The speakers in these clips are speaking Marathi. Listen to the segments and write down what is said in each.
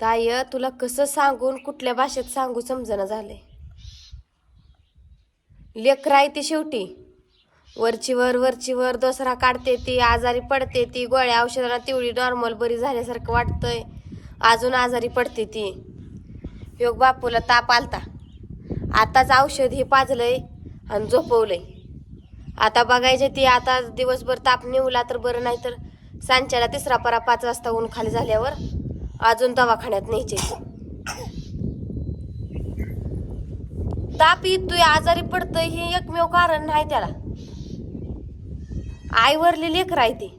ताय तुला कसं सांगून कुठल्या भाषेत सांगू समजणं झाले लेकर आहे ती शेवटी. वरची वर वरची वर दसरा काढते ती आजारी पडते ती गोळ्या औषधाला तेवढी नॉर्मल बरी झाल्यासारखं वाटतंय. अजून आजारी पडते ती. योग बापूला ताप आलता. आताच औषध हे पाजलंय आणि झोपवलंय. आता बघायचे ती आता दिवसभर ताप नेवला तर बरं नाही तर सांच्याला तिसरा परा पाच वाजता ऊन खाली झाल्यावर अजून दवाखान्यात न्यायचे. ताप येतोय आजारी पडतोय हे एकमेव कारण नाही त्याला. आईवरली लेकर आहे ती.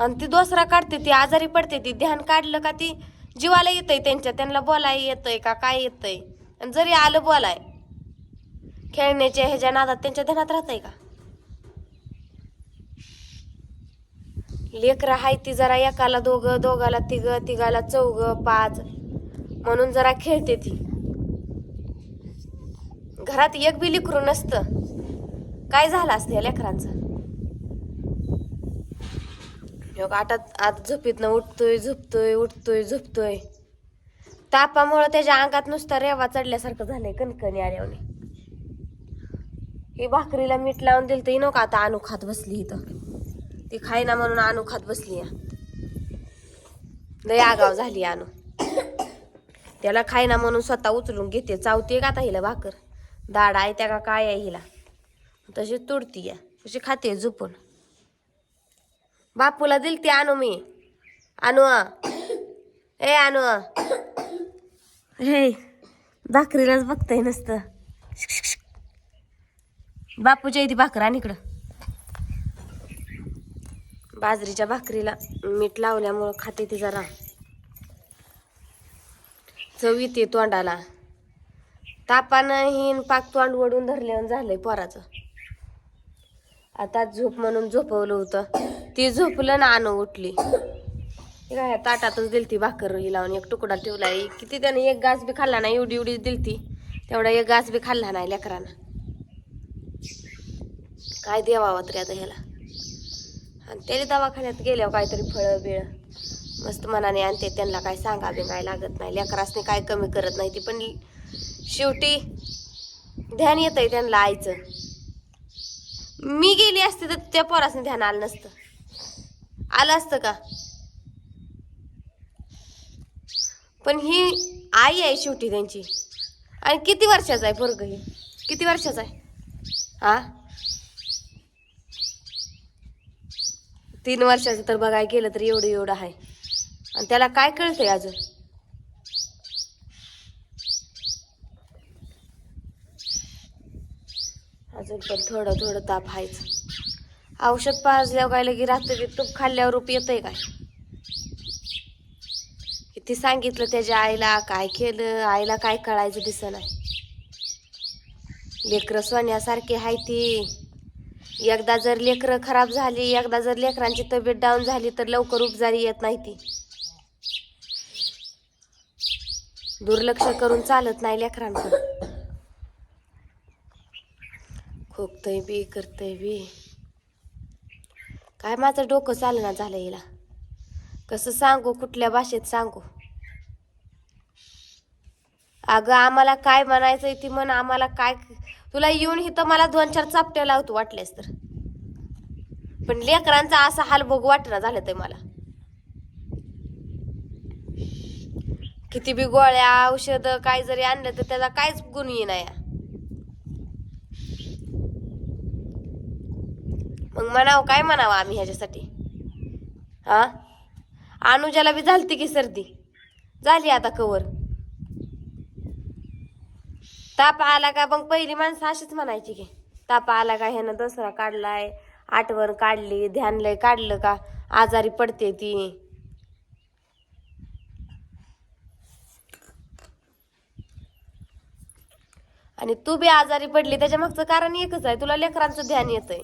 आणि ती दोसरा काढते ती आजारी पडते ती ध्यान काढलं का ती जीवाला येतंय त्यांच्या त्यांना बोलाय येतंय का काय येतंय? आणि जरी आलं बोलाय खेळण्याच्या ह्याच्या नादात त्यांच्या ध्यानात राहतंय का? लेकरं हाय ती जरा एकाला दोघं दोघाला तिघ तिघाला चौघ पाच. म्हणून जरा खेळते ती. घरात एक बी लेकरू नसतं. काय झालं असतं या लेकरांचं? आटात आत झोपीतनं उठतोय झोपतोय उठतोय झोपतोय. तापामुळं त्याच्या अंगात नुसता रेवा चढल्यासारखं झालंय कणकणी आल्याने ही भाकरीला मीठ लावून दिलं तर नका आता आणू खात बसली इथं. ती खायना म्हणून आणू खात बसली लय आगाव झाली आणू. त्याला खायना म्हणून स्वतः उचलून घेते. चावते का आता हिला भाकर? दाड आहे त्या का काय आहे हिला? तशी तुडती या तशी खाते झोपून. बापूला दिल ती आणू मी. आणू. ए आणू. हे भाकरीलाच बघताय नसतं. बापूच्या इथे भाकर आणि इकडं. बाजरीच्या भाकरीला मीठ लावल्यामुळं खाते ती जरा. चव येते तोंडाला. तापानं हिन पाक तोंड वडून धरल्यावर झालंय पोराचं. आता झोप म्हणून झोपवलं होतं. ती झोपलं ना आणू उठली. काय ह्या ताटातच दिलती भाकर ही लावून एक तुकडा ठेवला. किती त्याने एक गास बी खाल्ला नाही एवढी एवढी दिलती. तेवढा एक गास बी खाल्ला नाही लेकरानं. काय देवावं तरी आता ह्याला. आणि त्याने दवाखान्यात गेल्यावर काहीतरी फळं बिळ मस्त मनाने आणते. त्यांना काय सांगा बी काय लागत नाही. लेकरासने काय कमी करत नाही ती. पण शेवटी ध्यान येत आहे त्यांना आईचं. मी गेली असते तर त्या पोरासने ध्यान आलं नसतं. आलं असतं का? पण ही आई आहे शेवटी त्यांची. आणि किती वर्षाचा आहे पोरग ही? किती वर्षाचा आहे? हा? तीन वर्षाचं तर बघाय गेलं तर एवढं एवढं आहे. आणि त्याला काय कळतंय अजून? अजून पण थोडं थोडं ताप आहेच. औषध पाजल्यावर काय लगे रात्री तूप खाल्ल्यावर रूप येतंय काय? किती सांगितलं त्याच्या आईला काय केलं आईला काय कळायचं दिस नाही लेकरं सोन्यासारखी आहे ती. एकदा जर लेकरं खराब झाली एकदा जर लेकरांची तब्येत डाऊन झाली तर लवकर उपजारी येत नाही ती. दुर्लक्ष करून चालत नाही लेकरांकडं खोकतय बी करतय बी. काय माझं डोकं चालना झालं हिला. कसं सांगू कुठल्या भाषेत सांगू? अगं आम्हाला काय म्हणायचंय ती म्हण आम्हाला काय तुला येऊन इथं मला दोन चार चापट्या लावतो वाटल्यास तर. पण लेकरांचा असा हाल भोग वाटणं झालं ते मला. किती बी गोळ्या औषध काय जरी आणलं तर त्याचा काहीच गुण येईना या. मग म्हणावं काय म्हणावं आम्ही ह्याच्यासाठी? हा? अनुजाला बी झालती की सर्दी? झाली आता कवर. ताप आला का? मग पहिली माणसं अशीच म्हणायची की ताप आला का? ह्यानं दसरा काढलाय आठवण काढली ध्यान लय काढलं का? आजारी पडते ती. आणि तू बी आजारी पडली त्याच्या मागचं कारण एकच आहे. तुला लेकरांचं ध्यान येतंय.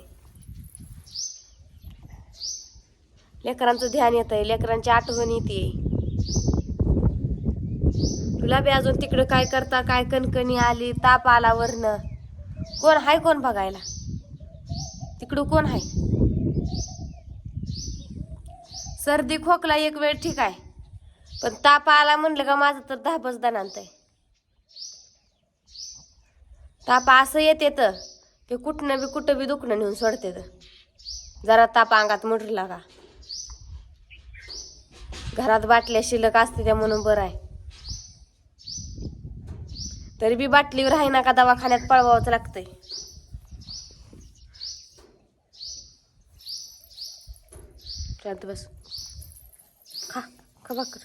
लेकरांचं ध्यान येतंय. लेकरांची आठवण येते. तुला बी अजून तिकडं काय करता काय कणकणी आली ताप आला वरनं. कोण हाय कोण बघायला? तिकडं कोण हाय? सर्दी खोकला एक वेळ ठीक आहे. पण ताप आला म्हणलं का माझं तर धापच दणांत आहे ताप असं येते तर की कुठनं बी कुठं बी दुखणं नेऊन सोडते तर जरा ताप अंगात मुरला का? घरात बाटल्या शिल्लक असते त्या म्हणून बरं आहे. तरी बी बाटलीवर आहे ना का दवाखान्यात पळवावंच लागतंय. शांत बस. खा खा भाकर.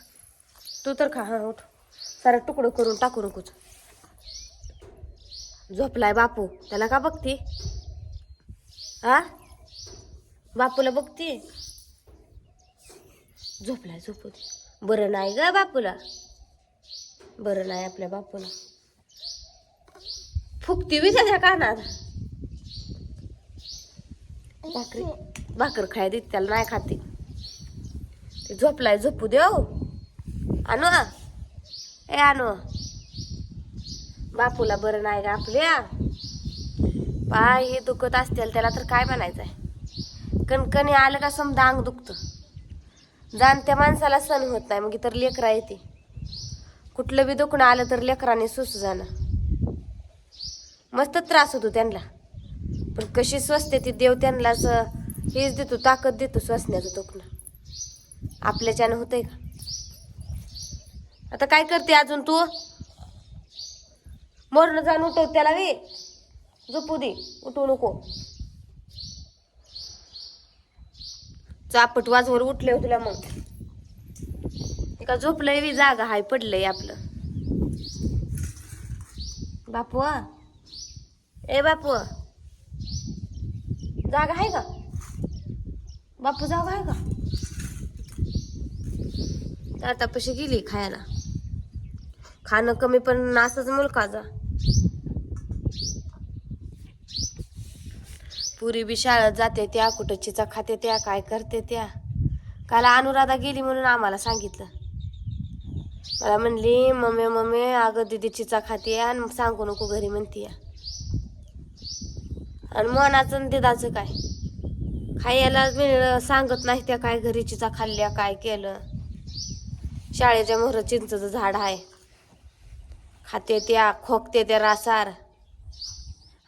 तू तर खा हा उठ. सारा तुकडं करून टाकू नकोच. झोपलाय बापू. त्याला का बघते? हा बापूला बघते? झोपलाय झोपू दे. बरं नाही ग बापूला. बरं नाही आपल्या बापूला. फुकती बी त्याच्या कानात भाकरी भाकर खाय देत त्याला नाही खाते ते. झोपलाय झोपू दे हो. आणू ए आणू. बापूला बरं नाही का आपल्या पाय हे दुखत असतील त्याला तर काय म्हणायचंय? कणकणी आलं का समजा अंग दुखतं. जाणत्या माणसाला सण होत नाही मग तर लेकरा येते कुठलं बी दुखणं आलं तर लेकराने सुसू जाणं. मस्त त्रास होतो त्यांना. पण कशी स्वसते ती देव त्यांना असं हेच देतो ताकद देतो स्वसण्याचं दुखणं आपल्याच्यानं होतंय का? आता काय करते अजून तू? मरण जाऊन उठव त्याला वे झोपू दे उठवू नको. चापट वाजवर उठले हो तुला मग. एका झोपलंय वी जागा हाय पडलंय आपलं. बापू ए बापू. जागा आहे का? बापू जागा आहे का? ताटापाशी गेली खायला. खाणं कमी पण असंच मुलकाचा पुरी बी शाळेत जाते त्या कुठं चिचा खाते त्या काय करते त्या. काल अनुराधा गेली म्हणून आम्हाला सांगितलं. मला म्हणली मम्मी मम्मी अगं दिदी चिचा खाते आणि मग सांगू नको घरी म्हणते आणि मनाचं आणि दिदाचं काय? खायला मिळलं सांगत नाही त्या काय घरी चिचा खाल्ल्या काय केलं. शाळेच्या मोहर चिंचचं झाड आहे. खाते त्या खोकते त्या रासार.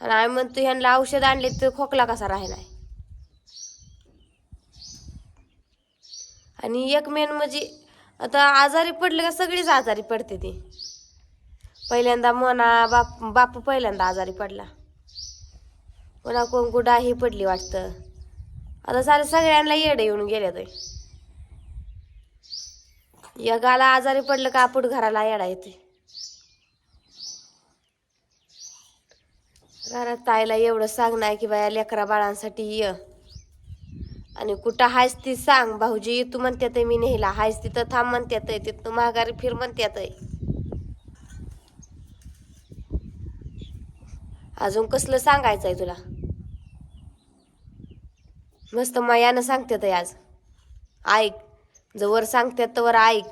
आणि आम्ही म्हणतो ह्यांना औषध आणले तर खोकला कसा राहिलाय आणि एक मेन म्हणजे आता आजारी पडले का सगळीच आजारी पडते ती. पहिल्यांदा मना बाप बापू पहिल्यांदा आजारी पडला. पुन्हा कोण कुडाही पडली वाटतं. आता सारे सगळ्यांना येडे येऊन गेले ते. या गाला आजारी पडलं का आपण घराला येडा येते. घरात ताईला एवढं सांगणार की बाया लेकरा बाळांसाठी ये. आणि कुठं हायस ती सांग. भाऊजी तू म्हणत्यात मी नेहला. हायस तिथं थांब म्हणत्यात तिथं माघारी फिर म्हणत्यात अजून कसलं सांगायचं आहे तुला? मस्त मयानं सांगतात आज. ऐक जवळ सांगतात तवर ऐक.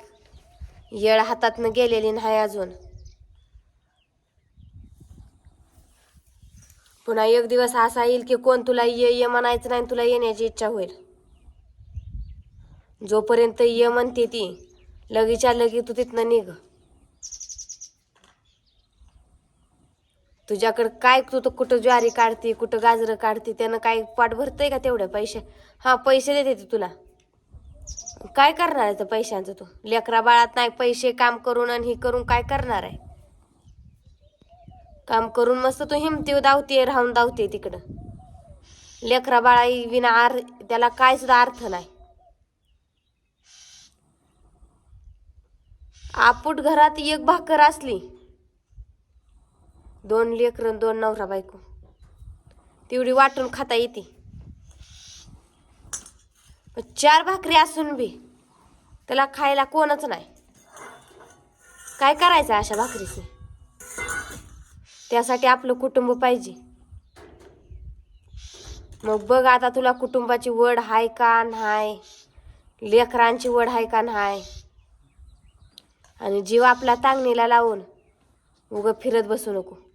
येळ हातातनं गेलेली नाही अजून. पुन्हा एक दिवस असा येईल की कोण तुला ये ये म्हणायचं नाही तुला येण्याची इच्छा होईल. जोपर्यंत ये म्हणते ती लगीच्या लगी तू तिथनं निघ. तुझ्याकडं काय तू तर कुठं ज्वारी काढते कुठं गाजरं काढते त्यानं काय पाठ भरतंय का तेवढ्या पैसे? हा पैसे देते ती तुला. काय करणार आहे त्या पैशांचं तू? लेकरा बाळात नाही पैसे काम करून आणि हे करून काय करणार आहे? काम करून मस्त तू हिमती धावते राहून धावते तिकडं. लेकरा बाळा विना आर त्याला काय सुद्धा अर्थ नाही. आपूट घरात एक भाकर असली दोन लेकर दोन नवरा बायको. तेवढी वाटून खाता येते. चार भाकरी असून बी त्याला खायला कोणच नाही. काय करायचं अशा भाकरीचे? त्यासाठी आपलं कुटुंब पाहिजे. मग बघ आता तुला कुटुंबाची वड हाय का नाही? लेकरांची वड हाय का नाही? आणि जीव आपला तांगणीला लावून उगं फिरत बसू नको.